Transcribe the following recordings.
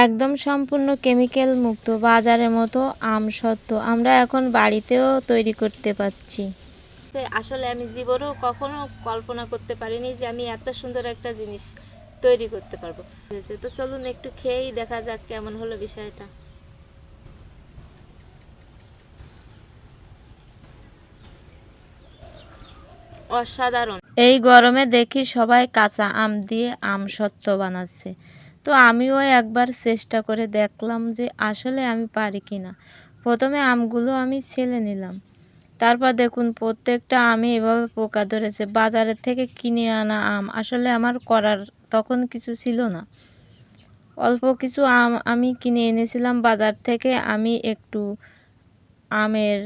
একদম সম্পূর্ণ কেমিক্যাল মুক্ত বাজারের মতো আম সত্ত্ব। আমরা এখন বাড়িতেও তৈরি করতে পারছি আসলে আমি জীবনেও কখনো কল্পনা করতে পারিনি যে আমি এত সুন্দর একটা জিনিস তৈরি করতে পারব। তো চলুন একটু খেয়েই দেখা যাক কেমন হলো বিষয়টা। অসাধারণ। এই গরমে দেখি সবাই কাঁচা আম দিয়ে আম সত্ত্ব বানাচ্ছে। তো আমিও একবার চেষ্টা করে দেখলাম যে আসলে আমি পারি কি না প্রথমে আমগুলো আমি ছেলে নিলাম। তারপর দেখুন, প্রত্যেকটা আমে এভাবে পোকা ধরেছে। বাজারের থেকে কিনে আনা আম, আসলে আমার করার তখন কিছু ছিল না। অল্প কিছু আম আমি কিনে এনেছিলাম। বাজার থেকে আমি একটু আমের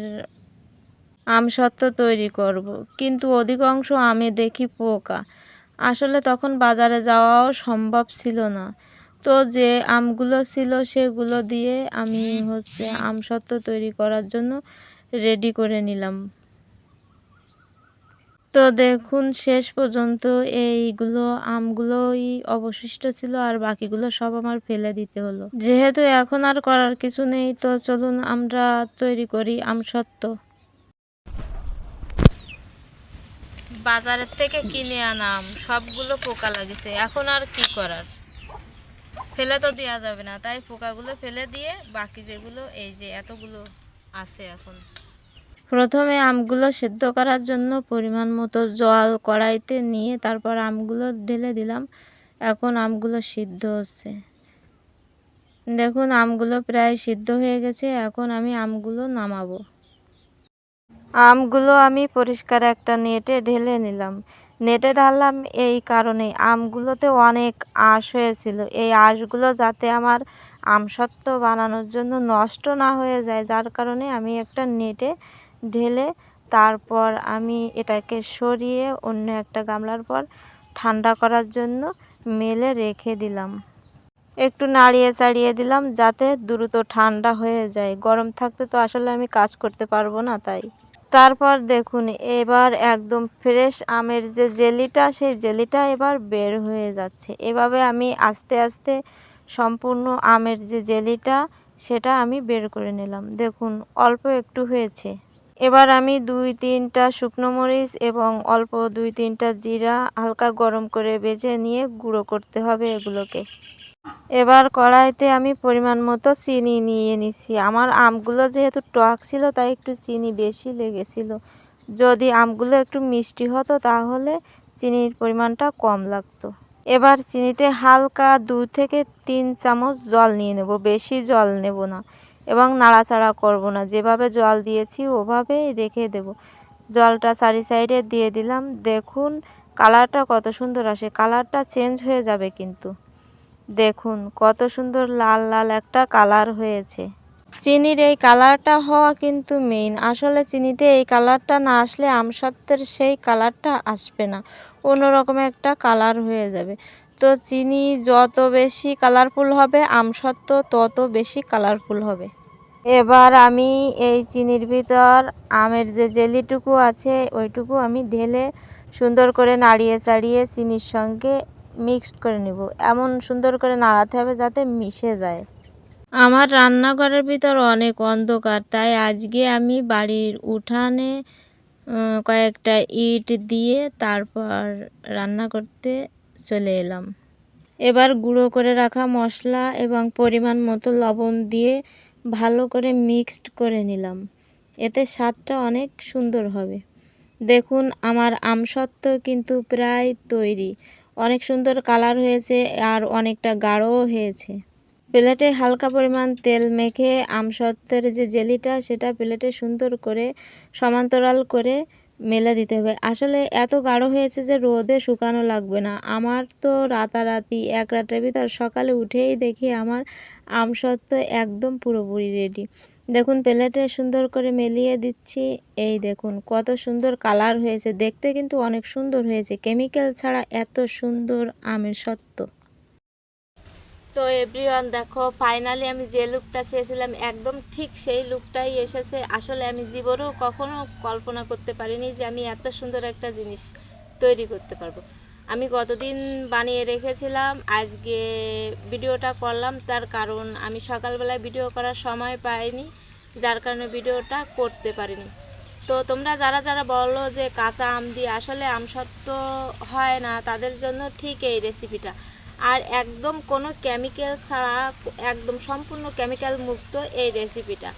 আম সত্ত্ব তৈরি করব। কিন্তু অধিকাংশ আমে দেখি পোকা। আসলে তখন বাজারে যাওয়াও সম্ভব ছিল না। তো যে আমগুলো ছিল সেগুলো দিয়ে আমি হচ্ছে আম সত্ত্ব তৈরি করার জন্য রেডি করে নিলাম। তো দেখুন, শেষ পর্যন্ত এইগুলো আমগুলোই অবশিষ্ট ছিল আর বাকিগুলো সব আমার ফেলে দিতে হলো। যেহেতু এখন আর করার কিছু নেই, তো চলুন আমরা তৈরি করি আম সত্ত্ব বাজারের থেকে কিনে আনাম, সবগুলো পোকা লাগেছে। এখন আর কি করার? ফেলে তো দেওয়া যাবে না। তাই পোকাগুলো ফেলে দিয়ে বাকি যেগুলো, এই যে এতগুলো আছে এখন। প্রথমে আমগুলো সেদ্ধ করার জন্য পরিমাণ মতো জল কড়াইতে নিয়ে তারপর আমগুলো ঢেলে দিলাম। এখন আমগুলো সিদ্ধ হচ্ছে। দেখুন, আমগুলো প্রায় সিদ্ধ হয়ে গেছে। এখন আমি আমগুলো নামাবো। আমগুলো আমি পরিষ্কার একটা নেটে ঢেলে নিলাম। নেটে ঢাললাম এই কারণে আমগুলোতে অনেক আঁশ হয়েছিল। এই আঁশগুলো যাতে আমার আমসত্ত্ব বানানোর জন্য নষ্ট না হয়ে যায়, যার কারণে আমি একটা নেটে ঢেলে তারপর আমি এটাকে সরিয়ে অন্য একটা গামলার পর ঠান্ডা করার জন্য মেলে রেখে দিলাম। একটু নাড়িয়ে চাড়িয়ে দিলাম যাতে দ্রুত ঠান্ডা হয়ে যায়। গরম থাকতে তো আসলে আমি কাজ করতে পারব না তাই। তারপর দেখুন, এবার একদম ফ্রেশ আমের যে জেলিটা, সেই জেলিটা এবার বের হয়ে যাচ্ছে। এভাবে আমি আস্তে আস্তে সম্পূর্ণ আমের যে জেলিটা, সেটা আমি বের করে নিলাম। দেখুন, অল্প একটু হয়েছে। এবার আমি দুই তিনটা শুকনো মরিচ এবং অল্প দুই তিনটা জিরা হালকা গরম করে বেজে নিয়ে গুঁড়ো করতে হবে এগুলোকে। এবার কড়াইতে আমি পরিমাণ মতো চিনি নিয়ে নিচ্ছি আমার আমগুলো যেহেতু টক ছিল, তাই একটু চিনি বেশি লেগেছিল। যদি আমগুলো একটু মিষ্টি হতো, তাহলে চিনির পরিমাণটা কম লাগতো। এবার চিনিতে হালকা দু থেকে তিন চামচ জল নিয়ে নেব। বেশি জল নেব না এবং নাড়াচাড়া করব না। যেভাবে জল দিয়েছি ওভাবেই রেখে দেব। জলটা চারি সাইডে দিয়ে দিলাম। দেখুন, কালারটা কত সুন্দর আসে। কালারটা চেঞ্জ হয়ে যাবে কিন্তু। দেখুন, কত সুন্দর লাল লাল একটা কালার হয়েছে। চিনির এই কালারটা হওয়া কিন্তু মেইন আসলে চিনিতে এই কালারটা না আসলে আমসত্ত্বের সেই কালারটা আসবে না। অন্যরকম একটা কালার হয়ে যাবে। তো চিনি যত বেশি কালারফুল হবে, আমসত্ত্ব তত বেশি কালারফুল হবে। এবার আমি এই চিনির ভিতর আমের যে জেলিটুকু আছে, ওইটুকু আমি ঢেলে সুন্দর করে নাড়িয়ে চাড়িয়ে চিনির সঙ্গে মিক্সড করে নেব। এমন সুন্দর করে নাড়াতে হবে যাতে মিশে যায়। আমার রান্নাঘরের ভিতর অনেক অন্ধকার, তাই আজকে আমি বাড়ির উঠানে কয়েকটা ইট দিয়ে তারপর রান্না করতে চলে এলাম। এবার গুঁড়ো করে রাখা মশলা এবং পরিমাণ মতো লবণ দিয়ে ভালো করে মিক্সড করে নিলাম। এতে স্বাদটা অনেক সুন্দর হবে। দেখুন, আমার আমসত্ত্ব কিন্তু প্রায় তৈরি। অনেক সুন্দর কালার হয়েছে আর অনেকটা গাঢ়ও হয়েছে। প্লেটে হালকা পরিমাণ তেল মেখে আমসত্ত্বের যে জেলিটা, সেটা প্লেটে সুন্দর করে সমান্তরাল করে মেলে দিতে হবে। আসলে এত গাঢ় হয়েছে যে রোদে শুকানো লাগবে না। আমার তো রাতারাতি এক রাতের ভিতর সকালে উঠেই দেখি আমার আম আমসত্ত্ব একদম পুরোপুরি রেডি দেখুন, প্লেটে সুন্দর করে মেলিয়ে দিচ্ছি। এই দেখুন, কত সুন্দর কালার হয়েছে। দেখতে কিন্তু অনেক সুন্দর হয়েছে। কেমিক্যাল ছাড়া এত সুন্দর আমের সত্ত্ব। তো এভরিওয়ান দেখো ফাইনালি আমি যে লুকটা চেয়েছিলাম, একদম ঠিক সেই লুকটাই এসেছে। আসলে আমি জীবনেও কখনো কল্পনা করতে পারিনি যে আমি এত সুন্দর একটা জিনিস তৈরি করতে পারব। আমি কতদিন বানিয়ে রেখেছিলাম, আজকে ভিডিওটা করলাম, তার কারণ আমি সকালবেলায় ভিডিও করার সময় পাইনি, যার কারণে ভিডিওটা করতে পারিনি। তো তোমরা যারা যারা বলো যে কাঁচা আম দিয়ে আসলে আমসত্ত্ব হয় না, তাদের জন্য ঠিক এই রেসিপিটা আর একদম কোনো কেমিক্যাল ছাড়া, একদম সম্পূর্ণ কেমিক্যাল মুক্ত এই রেসিপিটা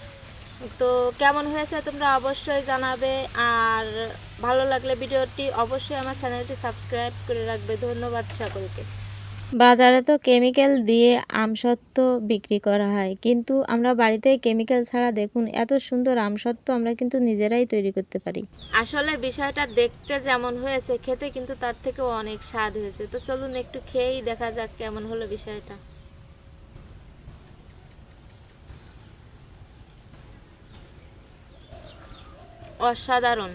তো কেমন হয়েছে তোমরা অবশ্যই জানাবে, আর ভালো লাগলে ভিডিওটি অবশ্যই আমার চ্যানেলটি সাবস্ক্রাইব করে রাখবে। ধন্যবাদ সকলকে। বাজারে তো কেমিক্যাল দিয়ে আমসত্ত্ব বিক্রি করা হয়। কিন্তু আমরা বাড়িতে কেমিক্যাল ছাড়া দেখুন, এত সুন্দর আমসত্ত্ব আমরা কিন্তু নিজেরাই তৈরি করতে পারি। আসলে বিষয়টা দেখতে যেমন হয়েছে, খেতে কিন্তু তার থেকে অনেক স্বাদ হয়েছে। তো চলুন একটু খেয়েই দেখা যাক কেমন হলো বিষয়টা। অসাধারণ।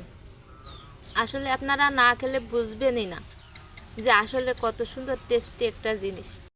আসলে আপনারা না খেলে বুঝবেনই না। যে আসলে কত সুন্দর টেস্টি একটা জিনিস।